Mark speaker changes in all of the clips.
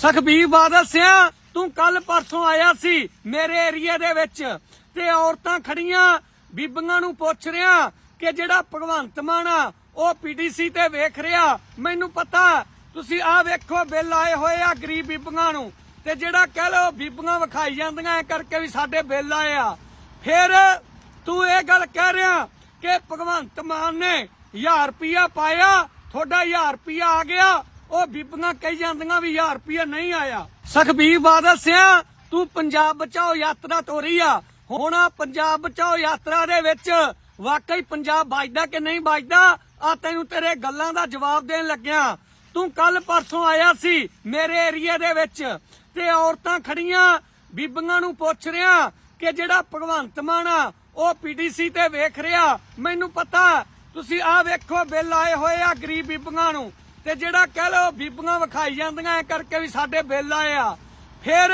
Speaker 1: ਸਖਬੀਰ ਬਾਦਲ ਸਿਆ, ਤੂੰ ਕੱਲ ਪਰਸੋਂ ਆਇਆ ਸੀ ਮੇਰੇ ਏਰੀਆ ਦੇ ਵਿੱਚ ਤੇ ਔਰਤਾਂ ਖੜੀਆਂ, ਬੀਬੀਆਂ ਨੂੰ ਪੁੱਛ ਰਿਆਂ ਕਿ ਜਿਹੜਾ ਭਗਵੰਤ ਮਾਨ ਆ, ਉਹ ਪੀਡੀਸੀ ਤੇ ਵੇਖ ਰਿਹਾ। ਮੈਨੂੰ ਪਤਾ, ਤੁਸੀਂ ਆਹ ਵੇਖੋ, ਬਿੱਲ ਆਏ ਹੋਏ ਆ ਗਰੀਬ ਬੀਬੀਆਂ ਨੂੰ। ਤੇ ਜਿਹੜਾ ਕਹਿ ਲੋ ਬੀਬੀਆਂ ਵਿਖਾਈ ਜਾਂਦੀਆਂ ਐ ਕਰਕੇ ਵੀ ਸਾਡੇ ਬਿੱਲ ਆਏ ਆ। ਫਿਰ ਤੂੰ ਇਹ ਗੱਲ ਕਹਿ ਰਿਹਾ ਕਿ ਭਗਵੰਤ ਮਾਨ ਨੇ 1000 ਰੁਪਿਆ ਪਾਇਆ, ਤੁਹਾਡਾ 1000 ਰੁਪਿਆ ਆ ਗਿਆ ਉਹ ਬੀਬੀਆਂ ਕਹੀ ਜਾਂਦੀਆਂ ਵੀ 1000 ਰੁਪਿਆ ਨਹੀਂ ਆਇਆ। ਸਖਬੀਰ ਬਾਦਲ ਸਿਆ, ਤੂੰ ਪੰਜਾਬ ਬਚਾਓ ਯਾਤਰਾ ਤੋਰੀ ਆ। ਹੁਣ ਪੰਜਾਬ ਬਚਾਓ ਯਾਤਰਾ ਦੇ ਵਿੱਚ ਵਾਕਈ ਪੰਜਾਬ ਵੱਜਦਾ ਕਿ ਨਹੀਂ ਵੱਜਦਾ? ਆ ਤੈਨੂੰ ਤੇਰੇ ਗੱਲਾਂ ਦਾ ਜਵਾਬ ਦੇਣ ਲੱਗਿਆ। ਤੂੰ ਕੱਲ ਪਰਸੋਂ ਆਇਆ ਸੀ ਮੇਰੇ ਏਰੀਆ ਦੇ ਵਿੱਚ ਤੇ ਔਰਤਾਂ ਖੜੀਆਂ, ਬੀਬੀਆਂ ਨੂੰ ਪੁੱਛ ਰਿਆਂ ਕਿ ਜਿਹੜਾ ਭਗਵੰਤ ਮਾਨ ਆ, ਉਹ ਪੀਡੀਸੀ ਤੇ ਵੇਖ ਰਿਹਾ। ਮੈਨੂੰ ਪਤਾ, ਤੁਸੀਂ ਆਹ ਵੇਖੋ, ਬਿੱਲ ਆਏ ਹੋਏ ਆ ਗਰੀਬ ਬੀਬੀਆਂ ਨੂੰ। ਤੇ ਜਿਹੜਾ ਕਹਿ ਲੋ ਬੀਬੀਆਂ ਵਿਖਾਈ ਜਾਂਦੀਆਂ ਐ ਕਰਕੇ ਵੀ ਸਾਡੇ ਬਿੱਲ ਆਏ ਆ। ਫਿਰ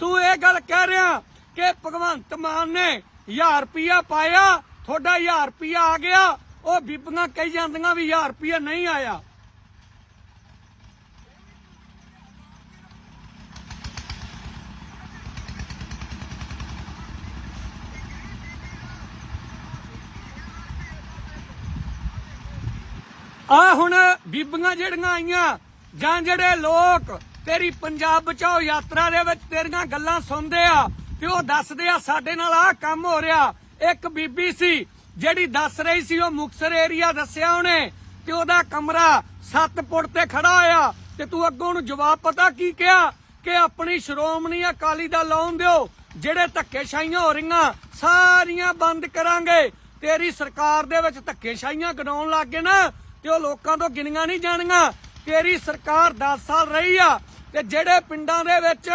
Speaker 1: ਤੂੰ ਇਹ ਗੱਲ ਕਹਿ ਰਿਹਾ ਕਿ ਭਗਵੰਤ ਮਾਨ ਨੇ 1000 ਰੁਪਿਆ ਪਾਇਆ, ਤੁਹਾਡਾ 1000 ਰੁਪਿਆ ਆ ਗਿਆ, ਉਹ ਬੀਬੀਆਂ ਕਹੀ ਜਾਂਦੀਆਂ ਵੀ 1000 ਰੁਪਿਆ ਨਹੀਂ ਆਇਆ। ਆ ਹੁਣ ਬੀਬੀਆਂ ਜਿਹੜੀਆਂ ਆਈਆਂ, ਜਾਂ ਜਿਹੜੇ ਲੋਕ ਤੇਰੀ ਪੰਜਾਬ ਬਚਾਓ ਯਾਤਰਾ ਦੇ ਵਿੱਚ ਤੇਰੀਆਂ ਗੱਲਾਂ ਸੁਣਦੇ ਆ, ਤੇ ਉਹ ਦੱਸਦੇ ਆ ਸਾਡੇ ਨਾਲ ਆਹ ਕੰਮ ਹੋ ਰਿਹਾ। ਇੱਕ ਬੀਬੀ ਸੀ, ਜਿਹੜੀ ਦੱਸ ਰਹੀ ਸੀ, ਉਹ ਮੁਕਸਰ ਏਰੀਆ ਦੱਸਿਆ ਉਹਨੇ, ਤੇ ਉਹਦਾ ਕਮਰਾ 7 ਫੁੱਟ ਤੇ ਖੜਾ ਹੋਇਆ, ਤੇ ਤੂੰ ਅੱਗੋਂ ਨੂੰ ਜਵਾਬ ਪਤਾ ਕੀ ਕਿਹਾ? ਕਿ ਆਪਣੀ ਸ਼੍ਰੋਮਣੀ ਅਕਾਲੀ ਦਾ ਲਾਉਣ ਦਿਓ, ਜਿਹੜੇ ਧੱਕੇਸ਼ਾਹੀਆਂ ਹੋ ਰਹੀਆਂ, ਸਾਰੀਆਂ ਬੰਦ ਕਰਾਂਗੇ। ਤੇਰੀ ਸਰਕਾਰ ਦੇ ਵਿੱਚ ਧੱਕੇਸ਼ਾਹੀਆਂ ਗਣਾਉਣ ਲੱਗ ਗਏ ਨਾ ਤੇ ਉਹ ਲੋਕਾਂ ਤੋਂ ਗਿਣੀਆਂ ਨਹੀਂ ਜਾਣੀਆਂ। ਤੇਰੀ ਸਰਕਾਰ 10 ਸਾਲ ਰਹੀ ਆ ਤੇ ਜਿਹੜੇ ਪਿੰਡਾਂ ਦੇ ਵਿੱਚ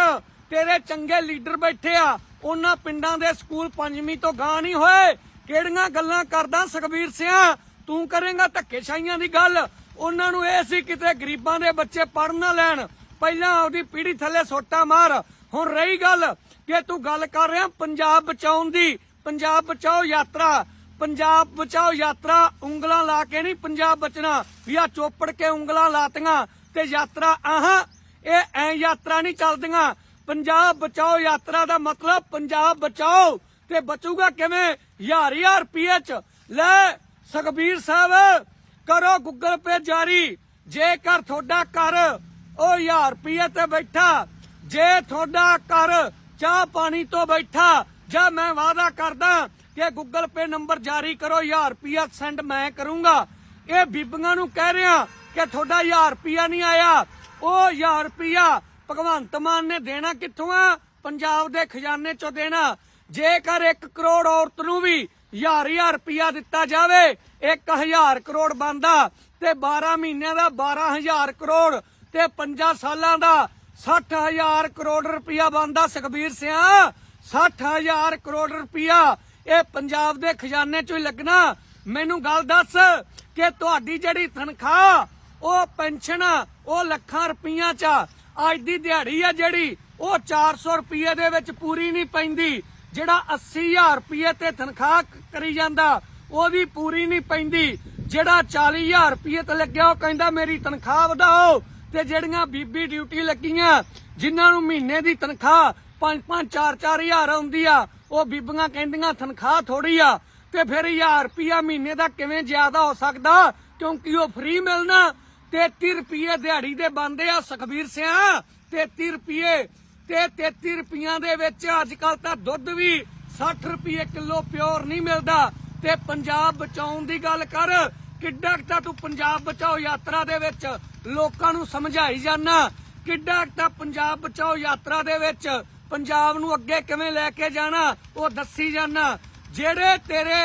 Speaker 1: ਤੇਰੇ ਚੰਗੇ ਲੀਡਰ ਬੈਠੇ ਆ, ਉਹਨਾਂ ਪਿੰਡਾਂ ਦੇ ਸਕੂਲ ਪੰਜਵੀਂ ਤੋਂ ਗਾਂ ਨਹੀਂ ਹੋਏ। ਕਿਹੜੀਆਂ ਗੱਲਾਂ ਕਰਦਾ ਸੁਖਬੀਰ ਸਿੰਘ? ਤੂੰ ਕਰੇਗਾ ਧੱਕੇਸ਼ਾਹੀਆਂ ਦੀ ਗੱਲ। ਉਹਨਾਂ ਨੂੰ ਇਹ ਸੀ ਕਿਤੇ ਗਰੀਬਾਂ ਦੇ ਬੱਚੇ ਪੜ੍ਹ ਨਾ ਲੈਣ। ਪਹਿਲਾਂ ਆਪਦੀ ਪੀੜੀ ਥੱਲੇ ਸੋਟਾ ਮਾਰ। ਹੁਣ ਰਹੀ ਗੱਲ ਕਿ ਤੂੰ ਗੱਲ ਕਰ ਰਿਹਾ ਪੰਜਾਬ ਬਚਾਉਣ ਦੀ। ਪੰਜਾਬ ਬਚਾਓ ਯਾਤਰਾ। ਪੰਜਾਬ ਬਚਾਓ ਯਾਤਰਾ, ਉਂਗਲਾਂ ਲਾ ਕੇ ਨਹੀਂ ਪੰਜਾਬ ਬਚਣਾ। ਵੀ ਆ ਚੋਪੜ ਕੇ ਉਂਗਲਾਂ ਲਾਤੀਆਂ ਤੇ ਯਾਤਰਾ, ਆਹਾਂ, ਇਹ ਐ ਯਾਤਰਾ ਨਹੀਂ ਚੱਲਦੀਆਂ। ਪੰਜਾਬ ਬਚਾਓ ਯਾਤਰਾ ਦਾ ਮਤਲਬ ਪੰਜਾਬ ਬਚਾਓ ਤੇ ਬਚੂਗਾ ਕਿਵੇਂ? ਹਜ਼ਾਰ ਹਜ਼ਾਰ ਰੁਪਏ ਚ। ਲੈ, ਸੁਖਬੀਰ ਸਾਹਿਬ, ਕਰੋ ਗੂਗਲ ਪੇ ਜਾਰੀ। ਜੇਕਰ ਤੁਹਾਡਾ ਘਰ ਉਹ 1000 ਰੁਪਏ ਤੇ ਬੈਠਾ, ਜੇ ਤੁਹਾਡਾ ਘਰ ਚਾਹ ਪਾਣੀ ਤੋਂ ਬੈਠਾ ਜਾਂ ਮੈਂ ਵਾਅਦਾ ਕਰਦਾ ਕਿ ਗੂਗਲ ਪੇ ਨੰਬਰ ਜਾਰੀ ਕਰੋ 1000 ਰੁਪਿਆ ਸੈਂਡ ਮੈਂ ਕਰੂੰਗਾ। ਇਹ ਬੀਬੀਆਂ ਨੂੰ ਕਹਿ ਰਿਹਾ ਕਿ ਤੁਹਾਡਾ 1000 ਰੁਪਿਆ ਨਹੀਂ ਆਇਆ। ਉਹ 1000 ਰੁਪਿਆ ਭਗਵੰਤ ਮਾਨ ਨੇ ਦੇਣਾ ਕਿੱਥੋਂ ਆ? ਪੰਜਾਬ ਦੇ ਖਜ਼ਾਨੇ ਚੋਂ ਦੇਣਾ। ਜੇਕਰ 1 ਕਰੋੜ ਔਰਤ ਨੂੰ ਵੀ 1000 1000 ਰੁਪਿਆ ਦਿੱਤਾ ਜਾਵੇ 1000 ਕਰੋੜ ਬੰਦਾ ਤੇ 12 ਮਹੀਨਿਆਂ ਦਾ 12000 ਕਰੋੜ ਤੇ 5 ਸਾਲਾਂ ਦਾ 60000 ਕਰੋੜ ਰੁਪਇਆ ਬੰਦਾ ਸੁਖਬੀਰ ਸਿਆ। 60000 ਕਰੋੜ ਰੁਪਇਆ ਇਹ ਪੰਜਾਬ ਦੇ ਖਜ਼ਾਨੇ ਚੋਂ ਹੀ ਲੱਗਣਾ। ਮੈਨੂੰ ਗੱਲ ਦੱਸ ਕਿ ਤੁਹਾਡੀ ਜਿਹੜੀ ਤਨਖਾਹ, ਉਹ ਪੈਨਸ਼ਨ ਉਹ ਲੱਖਾਂ ਰੁਪਈਆਂ ਚ ਅੱਜ ਦੀ ਦਿਹਾੜੀ ਆ ਜਿਹੜੀ, ਉਹ 400 ਰੁਪਏ ਦੇ ਵਿੱਚ ਪੂਰੀ ਨਹੀਂ ਪੈਂਦੀ। ਜਿਹੜਾ 80000 ਰੁਪਏ ਤੇ ਤਨਖਾਹ ਕਰੀ ਜਾਂਦਾ ਉਹਦੀ ਪੂਰੀ ਨਹੀਂ ਪੈਂਦੀ। ਜਿਹੜਾ 40000 ਰੁਪਏ ਤੇ ਲੱਗਿਆ, ਉਹ ਕਹਿੰਦਾ ਮੇਰੀ ਤਨਖਾਹ ਵਧਾਓ। ਤੇ ਜਿਹੜੀਆਂ ਬੀਬੀ ਡਿਊਟੀ ਲੱਗੀਆਂ, ਜਿਨ੍ਹਾਂ ਨੂੰ ਮਹੀਨੇ ਦੀ ਤਨਖਾਹ 5-5 4-4000 ਆਉਂਦੀ ਆ। ਉਹ ਬੀਬੀਆਂ ਕਹਿੰਦੀਆਂ, ਤਨਖਾਹ ਥੋੜੀ ਆ। ਤੇ ਫਿਰ 1000 ਰੁਪਿਆ ਮਹੀਨੇ ਦਾ ਕਿਵੇਂ ਜ਼ਿਆਦਾ ਹੋ ਸਕਦਾ? ਕਿਉਂਕਿ ਉਹ ਫ੍ਰੀ ਮਿਲਣਾ। 33 ਰੁਪਏ ਦਿਹਾੜੀ ਦੇ ਬੰਦੇ ਆ ਸੁਖਬੀਰ ਸਿਆ। 33 ਰੁਪਏ ਤੇ 33 ਰੁਪਈਆਂ ਦੇ ਵਿੱਚ ਅੱਜ ਕੱਲ ਤਾਂ ਦੁੱਧ ਵੀ 60 ਰੁਪਏ ਕਿਲੋ ਪਿਓਰ ਨਹੀਂ ਮਿਲਦਾ। ਤੇ ਪੰਜਾਬ ਬਚਾਉਣ ਦੀ ਗੱਲ ਕਰ। ਕਿੱਡਾ ਕੁ ਤਾਂ ਤੂੰ ਪੰਜਾਬ ਬਚਾਓ ਯਾਤਰਾ ਦੇ ਵਿੱਚ। ਲੋਕਾਂ ਨੂੰ ਸਮਝਾਈ ਜਾਣਾ ਕਿੱਡਾ ਕੁ ਤਾਂ ਪੰਜਾਬ ਬਚਾਓ ਯਾਤਰਾ ਦੇ ਵਿੱਚ। ਪੰਜਾਬ ਨੂੰ ਅੱਗੇ ਕਿਵੇਂ ਲੈ ਕੇ ਜਾਣਾ, ਉਹ ਦੱਸੀ ਜਾਣਾ ਜਿਹੜੇ ਤੇਰੇ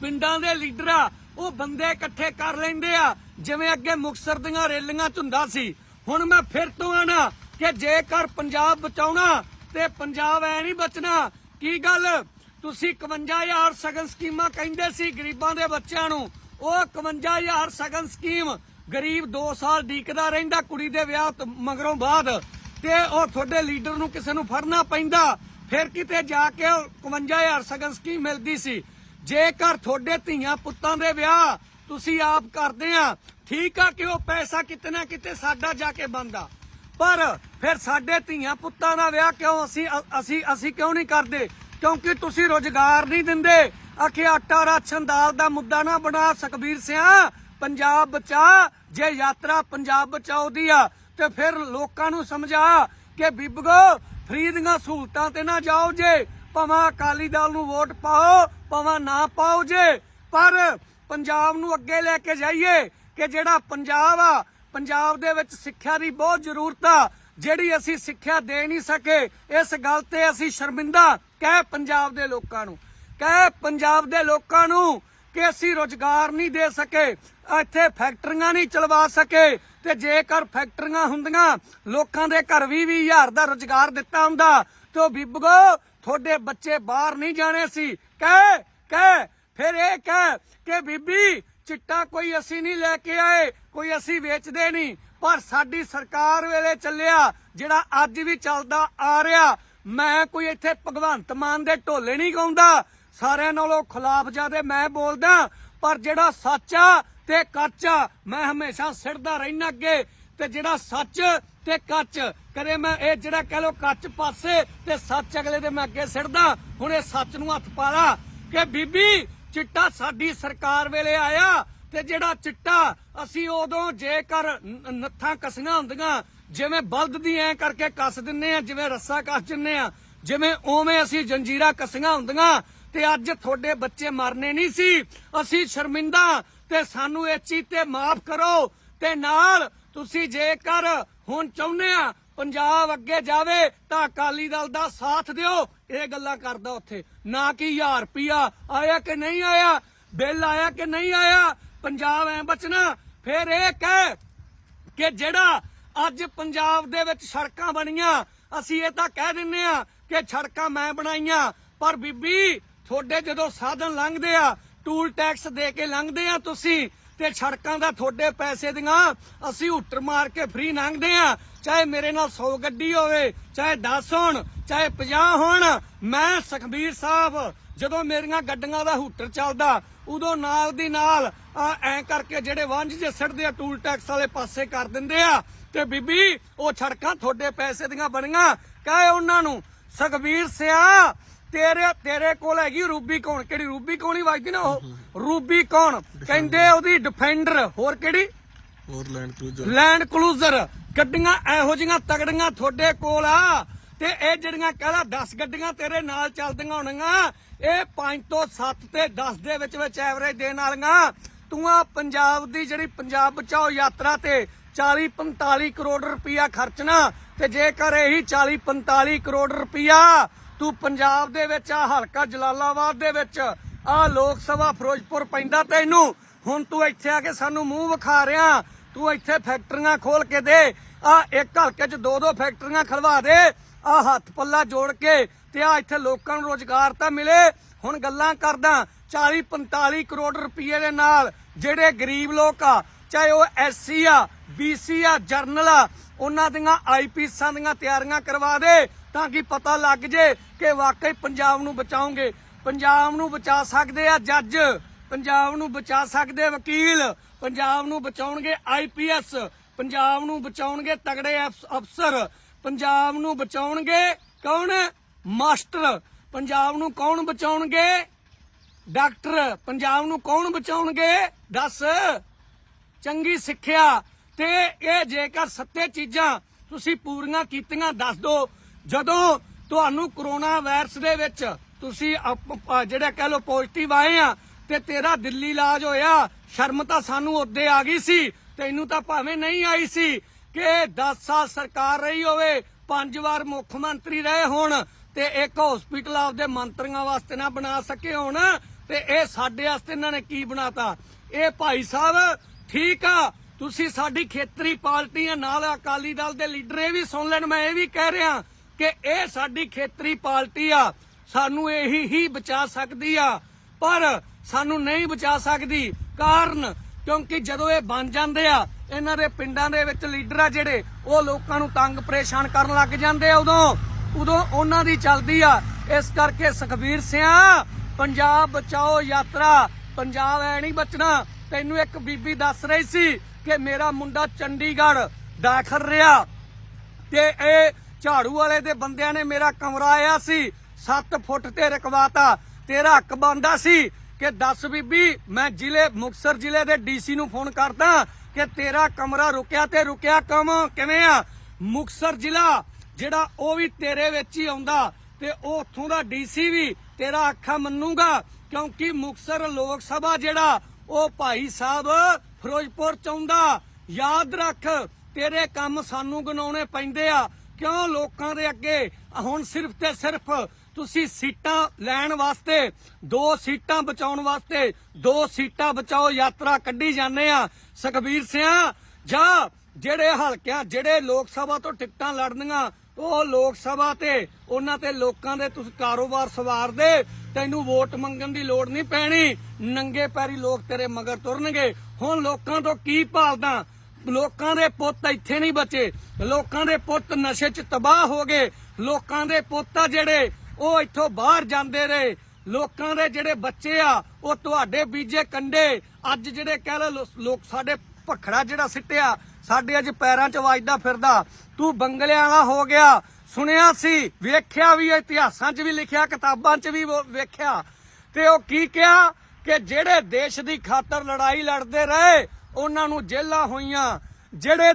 Speaker 1: ਪਿੰਡਾਂ ਦੇ ਲੀਡਰ ਆ, ਉਹ ਬੰਦੇ ਇਕੱਠੇ ਕਰ ਲੈਂਦੇ ਆ। ਜਿਵੇਂ ਅੱਗੇ ਮੁਕਸਰ ਦੀਆਂ ਰੈਲੀਆਂ ਚ ਹੁੰਦਾ ਸੀ। ਹੁਣ ਮੈਂ ਫਿਰ ਤੋਂ ਆਣਾ ਕਿ ਜੇਕਰ ਪੰਜਾਬ ਬਚਾਉਣਾ ਤੇ ਪੰਜਾਬ ਐ ਨਹੀਂ ਬਚਣਾ, ਕੀ ਗੱਲ? ਤੁਸੀਂ 51000 ਸਗਨ ਸਕੀਮਾਂ ਕਹਿੰਦੇ ਸੀ ਗਰੀਬਾਂ ਦੇ ਬੱਚਿਆਂ ਨੂੰ। ਉਹ 51000 ਸਗਨ ਸਕੀਮ ਗਰੀਬ 2 ਸਾਲ ਡੀਕਦਾ ਰਹਿੰਦਾ ਕੁੜੀ ਦੇ ਵਿਆਹ ਮਗਰੋਂ ਬਾਅਦ। ਤੇ ਉਹ ਤੁਹਾਡੇ ਲੀਡਰ ਨੂੰ ਕਿਸੇ ਨੂੰ ਫੜਨਾ ਪੈਂਦਾ। ਫਿਰ ਕਿਤੇ ਜਾ ਕੇ 51000 ਸਗਨ ਸਕੀਮ ਮਿਲਦੀ ਸੀ। ਜੇਕਰ ਤੁਹਾਡੇ ਧੀਆਂ ਪੁੱਤਾਂ ਦੇ ਵਿਆਹ ਤੁਸੀਂ ਆਪ ਕਰਦੇ ਆ, ਠੀਕ ਆ ਕਿ ਉਹ ਪੈਸਾ ਕਿਤੇ ਨਾ ਕਿਤੇ ਸਾਡਾ ਜਾ ਕੇ ਬੰਦਾ ਪਰ ਫਿਰ ਸਾਡੇ ਧੀਆਂ ਪੁੱਤਾਂ ਦਾ ਵਿਆਹ ਕਿਉਂ ਅਸੀਂ ਅਸੀਂ ਅਸੀਂ ਕਿਉਂ ਨਹੀਂ ਕਰਦੇ? ਕਿਉਂਕਿ ਤੁਸੀਂ ਰੋਜ਼ਗਾਰ ਨਹੀਂ ਦਿੰਦੇ। ਆਖੇ ਆਟਾ ਰਾਸ਼ਨ ਦਾਲ ਦਾ ਮੁੱਦਾ ਨਾ ਬਣਾ ਸਕਬੀਰ ਸਿਆ। ਪੰਜਾਬ ਬਚਾ, ਜੇ ਯਾਤਰਾ ਪੰਜਾਬ ਬਚਾਓ ਦੀ ਆ ਤੇ ਫਿਰ ਲੋਕਾਂ ਨੂੰ ਸਮਝਾ ਕਿ ਬੀਬਗੋ ਫਰੀ ਦੀਆਂ ਸਹੂਲਤਾਂ ਤੇ ਨਾ ਜਾਓ ਜੇ। ਭਾਵੇਂ ਅਕਾਲੀ ਦਲ ਨੂੰ ਵੋਟ ਪਾਓ, ਭਾਵੇਂ ਨਾ ਪਾਓ ਜੇ। ਪਰ ਪੰਜਾਬ ਨੂੰ ਅੱਗੇ ਲੈ ਕੇ ਜਾਈਏ ਕਿ ਜਿਹੜਾ ਪੰਜਾਬ ਆ, ਪੰਜਾਬ ਦੇ ਵਿੱਚ ਸਿੱਖਿਆ ਦੀ ਬਹੁਤ ਜ਼ਰੂਰਤ ਆ। ਜਿਹੜੀ ਅਸੀਂ ਸਿੱਖਿਆ ਦੇ ਨਹੀਂ ਸਕੇ, ਇਸ ਗੱਲ ਤੇ ਅਸੀਂ ਸ਼ਰਮਿੰਦਾ ਕਹਿ ਪੰਜਾਬ ਦੇ ਲੋਕਾਂ ਨੂੰ। ਕਹਿ ਪੰਜਾਬ ਦੇ ਲੋਕਾਂ ਨੂੰ ਕਿ ਅਸੀਂ ਰੋਜ਼ਗਾਰ ਨਹੀਂ ਦੇ ਸਕੇ, ਇੱਥੇ ਫੈਕਟਰੀਆਂ ਨਹੀਂ ਚਲਵਾ ਸਕੇ ਤੇ ਜੇਕਰ ਫੈਕਟਰੀਆਂ ਹੁੰਦੀਆਂ, ਲੋਕਾਂ ਦੇ ਘਰ ਵੀ 20000 ਦਾ ਰੋਜ਼ਗਾਰ ਦਿੱਤਾ ਹੁੰਦਾ, ਤੇ ਬੀਬਗੋ, ਤੁਹਾਡੇ ਬੱਚੇ ਬਾਹਰ ਨਹੀਂ ਜਾਣੇ ਸੀ। ਕਹਿ ਕਹਿ, ਫਿਰ ਇਹ ਕਹਿ ਕਿ ਬੀਬੀ, ਚਿੱਟਾ ਕੋਈ ਅਸੀਂ ਨਹੀਂ ਲੈ ਕੇ ਆਏ, ਕੋਈ ਅਸੀਂ ਵੇਚਦੇ ਨਹੀਂ। ਪਰ ਸਾਡੀ ਸਰਕਾਰ ਵੇਲੇ ਚੱਲਿਆ, ਜਿਹੜਾ ਅੱਜ ਵੀ ਚੱਲਦਾ ਆ ਰਿਹਾ, ਮੈਂ ਕੋਈ ਇੱਥੇ ਭਗਵੰਤ ਮਾਨ ਦੇ ਢੋਲੇ ਨਹੀਂ ਗਾਉਂਦਾ। ਸਾਰਿਆਂ ਨਾਲੋਂ ਖਿਲਾਫ ਜਾਦੇ ਮੈਂ ਬੋਲਦਾ ਪਰ ਜਿਹੜਾ ਸੱਚ ਆ ਤੇ ਕੱਚ ਆ, ਮੈਂ ਹਮੇਸ਼ਾ ਸਿਰਦਾ ਰਹਿਣਾ ਅੱਗੇ। ਤੇ ਜਿਹੜਾ ਸੱਚ ਤੇ ਕੱਚ, ਕਦੇ ਮੈਂ ਇਹ ਜਿਹੜਾ ਕਹਿ ਲੋ ਕੱਚ ਪਾਸੇ ਤੇ ਸੱਚ ਅਗਲੇ ਦੇ ਮੈਂ ਅੱਗੇ ਸਿਰਦਾ ਹੁਣ ਇਹ ਸੱਚ ਨੂੰ ਹੱਥ ਪਾ ਕਿ ਬੀਬੀ, ਚਿੱਟਾ ਸਾਡੀ ਸਰਕਾਰ ਵੇਲੇ ਆਇਆ ਤੇ ਜਿਹੜਾ ਚਿੱਟਾ ਅਸੀਂ ਉਦੋਂ ਜੇਕਰ ਨੱਥਾਂ ਕਸੀਆਂ ਹੁੰਦੀਆਂ, ਜਿਵੇਂ ਬਲਦ ਦੀ ਐ ਕਰਕੇ ਕੱਸ ਦਿੰਨੇ ਆ, ਜਿਵੇਂ ਰੱਸਾ ਕੱਸ ਦਿੰਨੇ ਆ, ਜਿਵੇਂ ਉਵੇਂ ਅਸੀਂ ਜੰਜੀਰਾ ਕਸੀਆਂ ਹੁੰਦੀਆਂ ਤੇ ਅੱਜ ਤੁਹਾਡੇ ਬੱਚੇ ਮਰਨੇ ਨਹੀਂ ਸੀ। ਅਸੀਂ ਸ਼ਰਮਿੰਦਾ ਤੇ ਸਾਨੂੰ ਇਹ ਚੀਜ਼ ਤੇ ਮਾਫ ਕਰੋ ਤੇ ਨਾਲ ਤੁਸੀਂ ਜੇਕਰ ਹੁਣ ਚਾਹੁੰਦੇ ਆ ਪੰਜਾਬ ਅੱਗੇ ਜਾਵੇ ਤਾਂ ਅਕਾਲੀ ਦਲ ਦਾ ਸਾਥ ਦਿਓ। ਇਹ ਗੱਲਾਂ ਕਰਦਾ ਉੱਥੇ। ਨਾ ਕਿ 1000 ਰੁਪਿਆ ਆਇਆ ਕਿ ਨਹੀਂ ਆਇਆ? ਬਿੱਲ ਆਇਆ ਕਿ ਨਹੀਂ ਆਇਆ? ਪੰਜਾਬ ਐ ਬਚਣਾ। ਫਿਰ ਇਹ ਕਹਿ ਕਿ ਜਿਹੜਾ ਅੱਜ ਪੰਜਾਬ ਦੇ ਵਿੱਚ ਸੜਕਾਂ ਬਣੀਆਂ, ਅਸੀਂ ਇਹ ਤਾਂ ਕਹਿ ਦਿੰਨੇ ਆ ਕਿ ਸੜਕਾਂ ਮੈਂ ਬਣਾਈਆਂ, ਪਰ ਬੀਬੀ ਤੁਹਾਡੇ ਜਦੋਂ ਸਾਧਨ ਲੰਘਦੇ ਆ ਟੂਲ ਟੈਕਸ ਦੇ ਕੇ ਲੰਘਦੇ ਆ ਤੁਸੀਂ, ਤੇ ਸੜਕਾਂ ਦਾ ਤੁਹਾਡੇ ਪੈਸੇ ਦੀਆਂ ਅਸੀਂ ਹੁੱਟਰ ਮਾਰ ਕੇ ਫ੍ਰੀ ਲੰਘਦੇ ਆ। ਚਾਹੇ ਮੇਰੇ ਨਾਲ 100 ਗੱਡੀ ਹੋਵੇ, ਚਾਹੇ 10 ਹੋਣ, ਚਾਹੇ 50 ਹੋਣ, ਮੈਂ ਸੁਖਬੀਰ ਸਾਹਿਬ, ਜਦੋਂ ਮੇਰੀਆਂ ਗੱਡੀਆਂ ਦਾ ਹੂਟਰ ਚੱਲਦਾ, ਉਦੋਂ ਨਾਲ ਦੀ ਨਾਲ ਐ ਕਰਕੇ ਜਿਹੜੇ ਵਾਂਝ ਜੇ ਸਿੱਟਦੇ ਆ ਟੂਲ ਟੈਕਸ ਵਾਲੇ ਪਾਸੇ ਕਰ ਦਿੰਦੇ ਆ। ਤੇ ਬੀਬੀ, ਉਹ ਸੜਕਾਂ ਤੁਹਾਡੇ ਪੈਸੇ ਦੀਆਂ ਬਣੀਆਂ, ਕਹੇ ਉਹਨਾਂ ਨੂੰ, ਸੁਖਬੀਰ ਸਿਆ ਤੇਰੇ ਤੇਰੇ ਕੋਲ ਹੈਗੀ ਰੂਬੀ ਕੌਣ? ਕਿਹੜੀ ਰੂਬੀ ਕੌਣ ਹੀ ਵੱਜਦੀ ਨਾ ਉਹ? ਰੂਬੀ ਕੌਣ? ਕਹਿੰਦੇ ਉਹਦੀ ਡਿਫੈਂਡਰ ਹੋਰ ਕਿਹੜੀ?
Speaker 2: ਹੋਰ ਲੈਂਡ ਕਰੂਜ਼ਰ
Speaker 1: ਲੈਂਡ ਕਲੂਜ਼ਰ ਗੱਡੀਆਂ ਇਹੋ ਜਿਹੀਆਂ ਤਗੜੀਆਂ ਤੁਹਾਡੇ ਕੋਲ ਆ। ਤੇ ਇਹ ਜਿਹੜੀਆਂ ਕਹਿੰਦਾ 10 ਗੱਡੀਆਂ ਤੇਰੇ ਨਾਲ ਚੱਲਦੀਆਂ ਹੋਣਗੀਆਂ ਇਹ 5 ਤੋਂ 7 ਤੇ 10 ਦੇ ਵਿੱਚ ਵਿੱਚ ਐਵਰੇਜ ਦੇਣ ਵਾਲੀਆਂ। ਤੂੰ ਆ ਪੰਜਾਬ ਦੀ ਜਿਹੜੀ ਪੰਜਾਬ ਬਚਾਓ ਯਾਤਰਾ ਤੇ 40 45 ਕਰੋੜ ਰੁਪਇਆ ਖਰਚਣਾ ਤੇ ਜੇਕਰ ਇਹੀ 40 45 ਕਰੋੜ ਰੁਪਇਆ ਤੂੰ ਪੰਜਾਬ ਦੇ ਵਿੱਚ ਆ ਹਲਕਾ ਜਲਾਲਾਬਾਦ ਦੇ ਵਿੱਚ ਆ ਲੋਕ ਸਭਾ ਫਿਰੋਜ਼ਪੁਰ ਪੈਂਦਾ ਤੈਨੂੰ। ਹੁਣ ਤੂੰ ਇੱਥੇ ਆ ਕੇ ਸਾਨੂੰ ਮੂੰਹ ਵਿਖਾ ਰਿਹਾ। ਤੂੰ ਇੱਥੇ ਫੈਕਟਰੀਆਂ ਖੋਲ ਕੇ ਦੇ। ਆ ਇੱਕ ਹਲਕੇ 'ਚ ਦੋ ਦੋ ਫੈਕਟਰੀਆਂ ਖਲਵਾ ਦੇ। ਆ ਹੱਥ ਪੱਲਾ ਜੋੜ ਕੇ ਤੇ ਆ ਇੱਥੇ ਲੋਕਾਂ ਨੂੰ ਰੋਜ਼ਗਾਰ ਤਾਂ ਮਿਲੇ। ਹੁਣ ਗੱਲਾਂ ਕਰਦਾ 40 45 ਕਰੋੜ ਰੁਪਏ ਦੇ ਨਾਲ ਜਿਹੜੇ ਗਰੀਬ ਲੋਕ ਆ ਚਾਹੇ ਉਹ ਐਸਸੀ ਆ ਬੀਸੀ ਆ, ਜਰਨਲ ਆ, ਉਹਨਾਂ ਦੀਆਂ ਆਈਪੀਐਸਾਂ ਦੀਆਂ ਤਿਆਰੀਆਂ ਕਰਵਾ ਦੇ ਤਾਂ ਕਿ ਪਤਾ ਲੱਗ ਜੇ ਕਿ ਵਾਕਈ ਪੰਜਾਬ ਨੂੰ ਬਚਾਉਂਗੇ। ਪੰਜਾਬ ਨੂੰ ਬਚਾ ਸਕਦੇ ਆ ਜੱਜ, ਪੰਜਾਬ ਨੂੰ ਬਚਾ ਸਕਦੇ ਵਕੀਲ, ਪੰਜਾਬ ਨੂੰ ਬਚਾਉਣਗੇ ਆਈਪੀਐਸ ਪੰਜਾਬ ਨੂੰ ਬਚਾਉਣਗੇ ਤਗੜੇ ਅਫ- ਅਫਸਰ, ਪੰਜਾਬ ਨੂੰ ਬਚਾਉਣਗੇ ਕੌਣ? ਮਾਸਟਰ, ਪੰਜਾਬ ਨੂੰ ਕੌਣ ਬਚਾਉਣਗੇ? ਡਾਕਟਰ, ਪੰਜਾਬ ਨੂੰ ਕੌਣ ਬਚਾਉਣਗੇ? ਦੱਸ। ਚੰਗੀ ਸਿੱਖਿਆ ਤੇ ਇਹ ਜੇਕਰ ਸੱਤੇ ਚੀਜ਼ਾਂ ਤੁਸੀਂ ਪੂਰੀਆਂ ਕੀਤੀਆਂ, ਦੱਸ ਦਿਓ ਜਦੋਂ ਤੁਹਾਨੂੰ ਕਰੋਨਾ ਵਾਇਰਸ ਦੇ ਵਿੱਚ ਤੁਸੀਂ ਜਿਹੜਾ ਕਹਿ ਲਓ ਪੋਜ਼ਿਟਿਵ ਆਏ ਆ ਤੇ ਤੇਰਾ ਦਿੱਲੀ ਇਲਾਜ ਹੋਇਆ, ਸ਼ਰਮ ਤਾਂ ਸਾਨੂੰ ਉੱਦੇ ਆ ਗਈ ਸੀ, ਤੈਨੂੰ ਤਾਂ ਭਾਵੇਂ ਨਹੀਂ ਆਈ ਸੀ ਕਿ 10 ਸਾਲ ਸਰਕਾਰ ਰਹੀ ਹੋਵੇ, ਪੰਜ ਵਾਰ ਮੁੱਖ ਮੰਤਰੀ ਰਹੇ ਹੋਣ ਤੇ ਇੱਕ ਹਸਪੀਟਲ ਆਪਦੇ ਮੰਤਰੀਆਂ ਵਾਸਤੇ ਨਾ ਬਣਾ ਸਕੇ ਹੋਣ ਤੇ ਇਹ ਸਾਡੇ ਵਾਸਤੇ ਇਹਨਾਂ ਨੇ ਕੀ ਬਣਾਤਾ? ਇਹ ਭਾਈ ਸਾਹਿਬ ਠੀਕ ਆ, ਤੁਸੀਂ ਸਾਡੀ ਖੇਤਰੀ ਪਾਰਟੀਆਂ ਨਾਲ ਅਕਾਲੀ ਦਲ ਦੇ ਲੀਡਰ, ਇਹ ਵੀ ਸੁਣ ਲੈਣ, ਮੈਂ ਇਹ ਵੀ ਕਹਿ ਰਿਹਾ ਕਿ ਇਹ ਸਾਡੀ ਖੇਤਰੀ ਪਾਰਟੀ ਆ, ਸਾਨੂੰ ਇਹੀ ਹੀ ਬਚਾ ਸਕਦੀ ਆ। ਪਰ ਸਾਨੂੰ ਨਹੀਂ ਬਚਾ ਸਕਦੀ, ਕਾਰਨ ਕਿਉਂਕਿ ਜਦੋਂ ਇਹ ਬਣ ਜਾਂਦੇ ਆ, ਇਹਨਾਂ ਦੇ ਪਿੰਡਾਂ ਦੇ ਵਿੱਚ ਲੀਡਰ ਆ ਜਿਹੜੇ, ਉਹ ਲੋਕਾਂ ਨੂੰ ਤੰਗ ਪਰੇਸ਼ਾਨ ਕਰਨ ਲੱਗ ਜਾਂਦੇ ਆ ਉਦੋਂ ਉਦੋਂ ਉਹਨਾਂ ਦੀ ਚੱਲਦੀ ਆ। ਇਸ ਕਰਕੇ ਸੁਖਬੀਰ ਸਿਆ, ਪੰਜਾਬ ਬਚਾਓ ਯਾਤਰਾ, ਪੰਜਾਬ ਐ ਨਹੀਂ ਬਚਣਾ ਤੈਨੂੰ ਇੱਕ ਬੀਬੀ ਦੱਸ ਰਹੀ ਸੀ ਕਿ ਮੇਰਾ ਮੁੰਡਾ ਚੰਡੀਗੜ੍ਹ ਦਾਖਲ ਰਿਹਾ। ਤੇ ਇਹ ਝਾੜੂ ਵਾਲੇ ਦੇ ਬੰਦਿਆਂ ਨੇ ਮੇਰਾ ਕਮਰਾ ਆਇਆ ਸੀ 7 ਫੁੱਟ ਤੇ ਰਕਵਾਤਾ। ਤੇਰਾ ਹੱਕ ਬੰਦਾ ਸੀ ਕਿ ਦੱਸ ਬੀਬੀ, ਮੈਂ ਜ਼ਿਲ੍ਹੇ ਮੁਕਤਸਰ ਜ਼ਿਲ੍ਹੇ ਦੇ ਡੀਸੀ ਨੂੰ ਫੋਨ ਕਰਦਾ ਕਿ ਤੇਰਾ ਕਮਰਾ ਰੁਕਿਆ ਤੇ ਰੁਕਿਆ ਕਮ ਕਿਵੇਂ ਆ? ਮੁਕਤਸਰ ਜ਼ਿਲ੍ਹਾ, ਜਿਹੜਾ ਉਹ ਵੀ ਤੇਰੇ ਵਿੱਚ ਹੀ ਆਉਂਦਾ ਤੇ ਉਹ ਉੱਥੋਂ ਦਾ ਡੀਸੀ ਵੀ ਤੇਰਾ ਅੱਖਾਂ ਮੰਨੂਗਾ, ਕਿਉਂਕਿ ਮੁਕਤਸਰ ਲੋਕ ਸਭਾ ਜਿਹੜਾ ਉਹ ਭਾਈ ਸਾਹਿਬ, ਫਿਰੋਜ਼ਪੁਰ ਚ ਯਾਦ ਰੱਖ, ਤੇਰੇ ਕੰਮ ਸਾਨੂੰ ਗਨਾਉਣੇ ਪੈਂਦੇ ਆ। ਕਿਉਂ ਲੋਕਾਂ ਦੇ ਅੱਗੇ? ਹੁਣ ਸਿਰਫ ਤੇ ਸਿਰਫ ਤੁਸੀਂ ਸੀਟਾਂ ਲੈਣ ਵਾਸਤੇ, ਦੋ ਸੀਟਾਂ ਬਚਾਉਣ ਵਾਸਤੇ, ਦੋ ਸੀਟਾਂ ਬਚਾਓ, ਯਾਤਰਾ ਕੱਢੀ ਜਾਂਦੇ ਆ। ਸੁਖਬੀਰ ਸਿੰਘ ਜਾਂ, ਜਿਹੜੇ ਹਲਕਿਆਂ, ਜਿਹੜੇ ਲੋਕ ਸਭਾ ਤੋਂ ਟਿਕਟਾਂ ਲੜਨੀਆਂ ਉਹ ਲੋਕ ਸਭਾ ਤੇ, ਉਹਨਾਂ ਤੇ ਲੋਕਾਂ ਦੇ ਤੁਸੀਂ ਕਾਰੋਬਾਰ ਸਵਾਰਦੇ, ਤੈਨੂੰ ਵੋਟ ਮੰਗਣ ਦੀ ਲੋੜ ਨਹੀਂ ਪੈਣੀ। ਨੰਗੇ ਪੈਰੀ ਲੋਕ ਤੇਰੇ ਮਗਰ ਤੁਰਨਗੇ। ਹੁਣ ਲੋਕਾਂ ਤੋਂ ਕੀ ਭਾਲਦਾ? ਲੋਕਾਂ ਦੇ ਪੁੱਤ ਇੱਥੇ ਨਹੀਂ ਬਚੇ। ਲੋਕਾਂ ਦੇ ਪੁੱਤ ਨਸ਼ੇ 'ਚ ਤਬਾਹ ਹੋ ਗਏ। ਲੋਕਾਂ ਦੇ ਪੁੱਤ ਆ ਜਿਹੜੇ, ਉਹ ਇੱਥੋਂ ਬਾਹਰ ਜਾਂਦੇ ਰਹੇ। ਲੋਕਾਂ ਦੇ ਜਿਹੜੇ ਬੱਚੇ ਆ, ਉਹ ਤੁਹਾਡੇ ਬੀਜੇ ਕੰਡੇ। ਅੱਜ ਜਿਹੜੇ ਕਹਿ ਲਓ ਲੋ- ਲੋਕ ਸਾਡੇ ਭਖੜਾ ਜਿਹੜਾ ਸਿੱਟਿਆ ਸਾਡੇ ਅੱਜ ਪੈਰਾਂ 'ਚ ਵੱਜਦਾ ਫਿਰਦਾ। ਤੂੰ ਬੰਗਲਿਆਂ ਦਾ ਹੋ ਗਿਆ। ਸੁਣਿਆ ਸੀ, ਵੇਖਿਆ ਵੀ, ਇਤਿਹਾਸਾਂ 'ਚ ਵੀ ਲਿਖਿਆ, ਕਿਤਾਬਾਂ 'ਚ ਵੀ ਵੇਖਿਆ। ਤੇ ਉਹ ਕੀ ਕਿਹਾ? ਕਿ ਜਿਹੜੇ ਦੇਸ਼ ਦੀ ਖਾਤਰ ਲੜਾਈ ਲੜਦੇ ਰਹੇ, ਉਹਨਾਂ ਨੂੰ ਜੇਲਾਂ ਹੋਈਆਂ। ਜਿਹੜੇ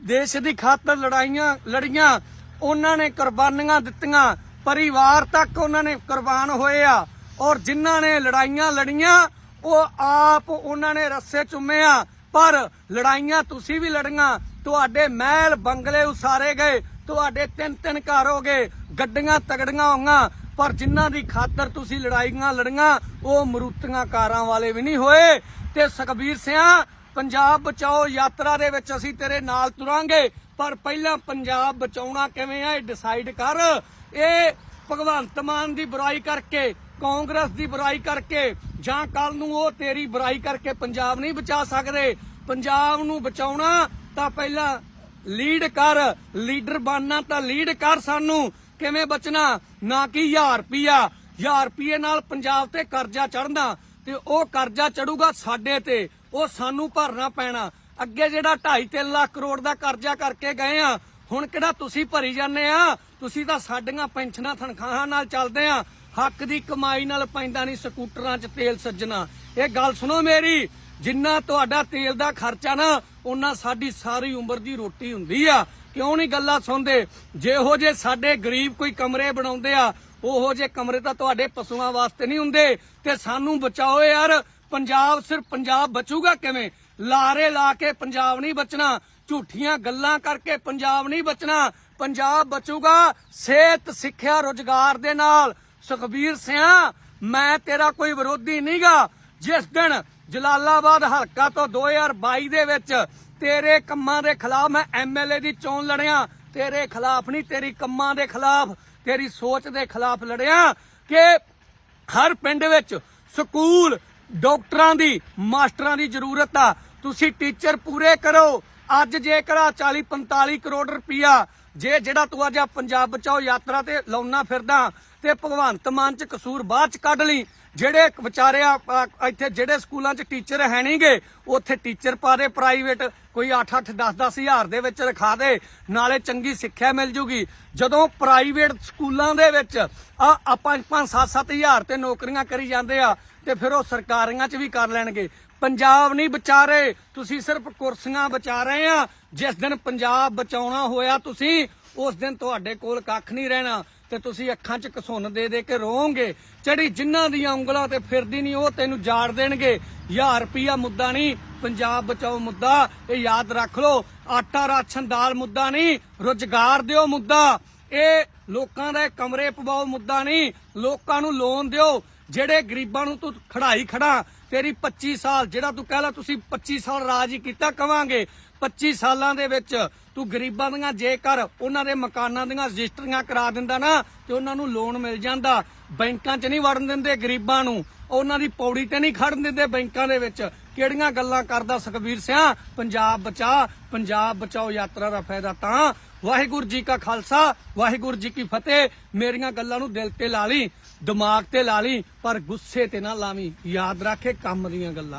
Speaker 1: ਦੇਸ਼ ਦੀ ਖਾਤਰ ਲੜਾਈਆਂ ਲੜੀਆਂ, ਉਹਨਾਂ ਨੇ ਕੁਰਬਾਨੀਆਂ ਦਿੱਤੀਆਂ। ਪਰਿਵਾਰ ਤੱਕ ਉਹਨਾਂ ਨੇ ਕੁਰਬਾਨ ਹੋਏ ਆ। ਔਰ ਜਿਨ੍ਹਾਂ ਨੇ ਲੜਾਈਆਂ ਲੜੀਆਂ, ਉਹ ਆਪ ਉਹਨਾਂ ਨੇ ਰੱਸੇ ਚੁੰਮਿਆ ਪਰ ਲੜਾਈਆਂ ਤੁਸੀਂ ਵੀ ਲੜੀਆਂ। ਤੁਹਾਡੇ ਮਹਿਲ ਬੰਗਲੇ ਉਸਾਰੇ ਗਏ। ਤੁਹਾਡੇ ਤਿੰਨ ਤਿੰਨ ਘਰ ਹੋ ਗਏ। ਗੱਡੀਆਂ ਤਗੜੀਆਂ ਹੋਈਆਂ। ਪਰ ਜਿਨ੍ਹਾਂ ਦੀ ਖਾਤਰ ਤੁਸੀਂ ਲੜਾਈਆਂ ਲੜੀਆਂ, ਉਹ ਮਰੂਤੀਆਂ ਕਾਰਾਂ ਵਾਲੇ ਵੀ ਨਹੀਂ ਹੋਏ। ਤੇ ਸੁਖਬੀਰ ਸਿਆ, ਪੰਜਾਬ ਬਚਾਓ ਯਾਤਰਾ ਦੇ ਵਿੱਚ ਅਸੀਂ ਤੇਰੇ ਨਾਲ ਤੁਰਾਂਗੇ। ਪਰ ਪਹਿਲਾਂ ਪੰਜਾਬ ਬਚਾਉਣਾ ਕਿਵੇਂ ਆ, ਇਹ ਡਿਸਾਈਡ ਕਰ। ਇਹ ਭਗਵੰਤ ਮਾਨ ਦੀ ਬੁਰਾਈ ਕਰਕੇ, ਕਾਂਗਰਸ ਦੀ ਬੁਰਾਈ ਕਰਕੇ ਜਾਂ ਕੱਲ ਨੂੰ ਉਹ ਤੇਰੀ ਬੁਰਾਈ ਕਰਕੇ ਪੰਜਾਬ ਨਹੀਂ ਬਚਾ ਸਕਦੇ। ਪੰਜਾਬ ਨੂੰ ਬਚਾਉਣਾ ਤਾਂ ਪਹਿਲਾਂ ਲੀਡ ਕਰ। ਲੀਡਰ ਬਣਨਾ ਤਾਂ ਲੀਡ ਕਰ ਸਾਨੂੰ। ਕਿਵੇਂ ਬਚਣਾ? ਨਾ ਕਿ 1000 ਰੁਪਿਆ 1000 ਰੁਪਏ ਨਾਲ ਪੰਜਾਬ ਤੇ ਕਰਜ਼ਾ ਚੜਨਾ ਤੇ ਉਹ ਕਰਜ਼ਾ ਚੜੂਗਾ ਸਾਡੇ ਤੇ। ਉਹ ਸਾਨੂੰ ਭਰਨਾ ਪੈਣਾ। ਅੱਗੇ ਜਿਹੜਾ 2.5 ਲੱਖ ਕਰੋੜ ਦਾ ਕਰਜ਼ਾ ਕਰਕੇ ਗਏ ਆ, ਹੁਣ ਕਿਹੜਾ ਤੁਸੀਂ ਭਰੀ ਜਾਂਦੇ ਆ? ਤੁਸੀਂ ਤਾਂ ਸਾਡੀਆਂ ਪੈਨਸ਼ਨਾਂ ਤਨਖਾਹਾਂ ਨਾਲ ਚੱਲਦੇ ਆ। ਹੱਕ ਦੀ ਕਮਾਈ ਨਾਲ ਪੈਂਦਾ ਨਹੀਂ ਸਕੂਟਰਾਂ 'ਚ ਤੇਲ ਸੱਜਣਾ। ਇਹ ਗੱਲ ਸੁਣੋ ਮੇਰੀ, ਜਿੰਨਾ ਤੁਹਾਡਾ ਤੇਲ ਦਾ ਖਰਚਾ ਨਾ ਉਹਨਾਂ ਸਾਡੀ ਸਾਰੀ ਉਮਰ ਦੀ ਰੋਟੀ ਹੁੰਦੀ ਆ। ਕਿਉਂ ਨਹੀਂ ਗੱਲਾਂ ਸੁਣਦੇ? ਜਿਹੋ ਜੇ ਸਾਡੇ ਗਰੀਬ ਕੋਈ ਕਮਰੇ ਬਣਾਉਂਦੇ ਆ, ਉਹੋ ਜੇ ਕਮਰੇ ਤਾਂ ਤੁਹਾਡੇ ਪਸ਼ੂਆਂ ਵਾਸਤੇ ਨਹੀਂ ਹੁੰਦੇ। ਤੇ ਸਾਨੂੰ ਬਚਾਓ ਯਾਰ, ਪੰਜਾਬ ਸਿਰਫ ਪੰਜਾਬ ਬਚੂਗਾ ਕਿਵੇਂ? ਲਾਰੇ ਲਾ ਕੇ ਪੰਜਾਬ ਨਹੀਂ ਬਚਣਾ, ਝੂਠੀਆਂ ਗੱਲਾਂ ਕਰਕੇ ਪੰਜਾਬ ਨਹੀਂ ਬਚਣਾ। ਪੰਜਾਬ ਬਚੂਗਾ ਸਿਹਤ, ਸਿੱਖਿਆ, ਰੋਜ਼ਗਾਰ ਦੇ ਨਾਲ। ਸੁਖਬੀਰ ਸਿਆ, ਮੈਂ ਤੇਰਾ ਕੋਈ ਵਿਰੋਧੀ ਨਹੀਂਗਾ। ਜਿਸ ਦਿਨ ਜਲਾਲਾਬਾਦ ਹਲਕਾ ਤੋਂ 2022 ਦੇ ਵਿੱਚ ਤੇਰੇ ਕੰਮਾਂ ਦੇ ਖਿਲਾਫ ਮੈਂ ਐਮਐਲਏ ਦੀ ਚੋਣ ਲੜਿਆ, ਤੇਰੇ ਖਿਲਾਫ ਨਹੀਂ, ਤੇਰੀ ਕੰਮਾਂ ਦੇ ਖਿਲਾਫ, ਤੇਰੀ ਸੋਚ ਦੇ ਖਿਲਾਫ ਲੜਿਆ ਕਿ ਹਰ ਪਿੰਡ ਵਿੱਚ ਸਕੂਲ ਡਾਕਟਰਾਂ ਦੀ, ਮਾਸਟਰਾਂ ਦੀ ਜ਼ਰੂਰਤ ਆ। ਤੁਸੀਂ ਟੀਚਰ ਪੂਰੇ ਕਰੋ। ਅੱਜ ਜੇਕਰ ਆਹ 40 45 ਕਰੋੜ ਰੁਪਇਆ ਜੇ ਜਿਹੜਾ ਤੂੰ ਅੱਜ ਆਹ ਪੰਜਾਬ ਬਚਾਓ ਯਾਤਰਾ ਤੇ ਲਾਉਣਾ ਫਿਰਦਾ ਤੇ ਭਗਵੰਤ ਮਾਨ ਚ ਕਸੂਰ ਬਾਅਦ ਚ ਕੱਢ ਲਈ, ਜਿਹੜੇ ਵਿਚਾਰੇ ਇੱਥੇ ਜਿਹੜੇ ਸਕੂਲਾਂ 'ਚ ਟੀਚਰ ਹੈ ਨਹੀਂਗੇ ਉੱਥੇ ਟੀਚਰ ਪਾ ਦੇ ਪ੍ਰਾਈਵੇਟ ਕੋਈ 8-8 10-10 ਹਜ਼ਾਰ ਦੇ ਵਿੱਚ ਰਖਾ ਦੇ, ਨਾਲੇ ਚੰਗੀ ਸਿੱਖਿਆ ਮਿਲ ਜੂਗੀ। ਜਦੋਂ ਪ੍ਰਾਈਵੇਟ ਸਕੂਲਾਂ ਦੇ ਵਿੱਚ ਆ, ਆਪਾਂ 5-7 ਹਜ਼ਾਰ ਤੇ ਨੌਕਰੀਆਂ ਕਰੀ ਜਾਂਦੇ ਆ, ਤੇ ਫਿਰ ਉਹ ਸਰਕਾਰੀਆਂ 'ਚ ਵੀ ਕਰ ਲੈਣਗੇ। ਪੰਜਾਬ ਨਹੀਂ ਬਚਾ ਰਹੇ ਤੁਸੀਂ ਸਿਰਫ ਕੁਰਸੀਆਂ ਬਚਾ ਰਹੇ ਆ। ਜਿਸ ਦਿਨ ਪੰਜਾਬ ਬਚਾਉਣਾ ਹੋਇਆ ਤੁਸੀਂ, ਉਸ ਦਿਨ ਤੁਹਾਡੇ ਕੋਲ ਕੱਖ ਨਹੀਂ ਰਹਿਣਾ ਤੇ ਤੁਸੀਂ ਅੱਖਾਂ 'ਚ ਕਸੁੰਨ ਦੇ ਦੇ ਕੇ ਰੋਵੋਗੇ। ਜਿਹੜੀ ਜਿਨ੍ਹਾਂ ਦੀਆਂ ਉਂਗਲਾਂ ਤੇ ਫਿਰਦੀ ਨਹੀਂ, ਉਹ ਤੈਨੂੰ ਜਾੜ ਦੇਣਗੇ। 1000 ਰੁਪਿਆ ਮੁੱਦਾ ਨਹੀਂ, ਪੰਜਾਬ ਬਚਾਓ ਮੁੱਦਾ, ਇਹ ਯਾਦ ਰੱਖ ਲਓ। ਆਟਾ ਰਾਸ਼ਨ ਦਾਲ ਮੁੱਦਾ ਨਹੀਂ, ਰੁਜ਼ਗਾਰ ਦਿਓ ਮੁੱਦਾ। ਇਹ ਲੋਕਾਂ ਦਾ ਕਮਰੇ ਪਵਾਓ ਮੁੱਦਾ ਨਹੀਂ, ਲੋਕਾਂ ਨੂੰ ਲੋਨ ਦਿਓ। ਜਿਹੜੇ ਗਰੀਬਾਂ ਨੂੰ ਤੂੰ ਖੜਾਈ ਖੜਾ ਤੇਰੀ 25 ਸਾਲ, ਜਿਹੜਾ ਤੂੰ ਕਹਿ ਲਾ ਤੁਸੀਂ 25 ਸਾਲ ਰਾਜ ਹੀ ਕੀਤਾ, ਕਵਾਂਗੇ। 25 ਸਾਲਾਂ ਦੇ ਵਿੱਚ ਤੂੰ ਗਰੀਬਾਂ ਦੀਆਂ ਜੇਕਰ ਉਹਨਾਂ ਦੇ ਮਕਾਨਾਂ ਦੀਆਂ ਰਜਿਸਟਰੀਆਂ ਕਰਾ ਦਿੰਦਾ ਨਾ, ਤੇ ਉਹਨਾਂ ਨੂੰ ਲੋਨ ਮਿਲ ਜਾਂਦਾ। ਬੈਂਕਾਂ 'ਚ ਨਹੀਂ ਵੜਨ ਦਿੰਦੇ ਗਰੀਬਾਂ ਨੂੰ। ਉਹਨਾਂ ਦੀ ਪੌੜੀ ਤੇ ਨਹੀਂ ਖੜਨ ਦਿੰਦੇ ਬੈਂਕਾਂ ਦੇ ਵਿੱਚ। ਕਿਹੜੀਆਂ ਗੱਲਾਂ ਕਰਦਾ ਸੁਖਬੀਰ ਸਿਆ? ਪੰਜਾਬ ਬਚਾ, ਪੰਜਾਬ ਬਚਾਓ ਯਾਤਰਾ ਦਾ ਫਾਇਦਾ ਤਾਂ। ਵਾਹਿਗੁਰੂ ਜੀ ਕਾ ਖਾਲਸਾ, ਵਾਹਿਗੁਰੂ ਜੀ ਕੀ ਫਤਿਹ। ਮੇਰੀਆਂ ਗੱਲਾਂ ਨੂੰ ਦਿਲ ਤੇ ਲਾ ਲਈ। ਦਿਮਾਗ ਤੇ ਲਾ ਲਈ ਪਰ ਗੁੱਸੇ ਤੇ ਨਾ ਲਾਵੀਂ। ਯਾਦ ਰੱਖੇ ਕੰਮ ਦੀਆਂ ਗੱਲਾਂ।